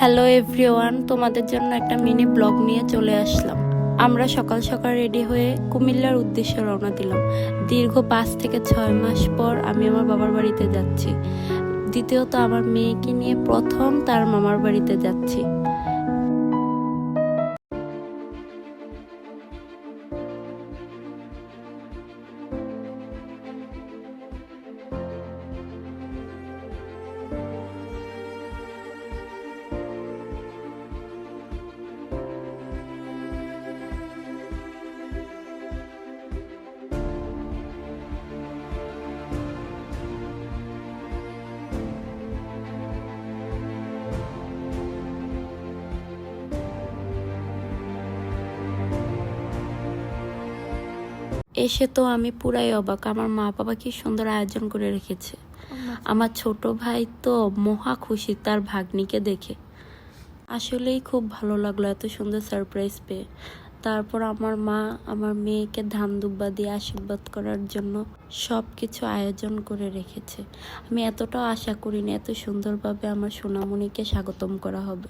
Hello everyone তোমাদের জন্য একটা মিনি ব্লগ নিয়ে চলে আসলাম। আমরা সকাল সকাল রেডি হয়ে কুমিল্লার উদ্দেশ্যে রওনা দিলাম। দীর্ঘ পাঁচ থেকে ছয় মাস পর আমি আমার বাবার বাড়িতে যাচ্ছি। দ্বিতীয়ত, আমার মেয়েকে নিয়ে প্রথম তার মামার বাড়িতে যাচ্ছি। এসে তো আমি পুরাই অবাক। আমার মা বাবা কি সুন্দর আয়োজন করে রেখেছে। আমার ছোট ভাই তো মহা খুশি তার ভাগ্নিকে দেখে। আসলেই খুব ভালো লাগল এত সুন্দর সারপ্রাইজ পেয়ে। তারপর আমার মা আমার মেয়েকে ধান দুব্বা দিয়ে আশীর্বাদ করার জন্য সব কিছু আয়োজন করে রেখেছে। আমি এতটাও আশা করিনি এত সুন্দরভাবে আমার সোনামণিকে স্বাগতম করা হবে।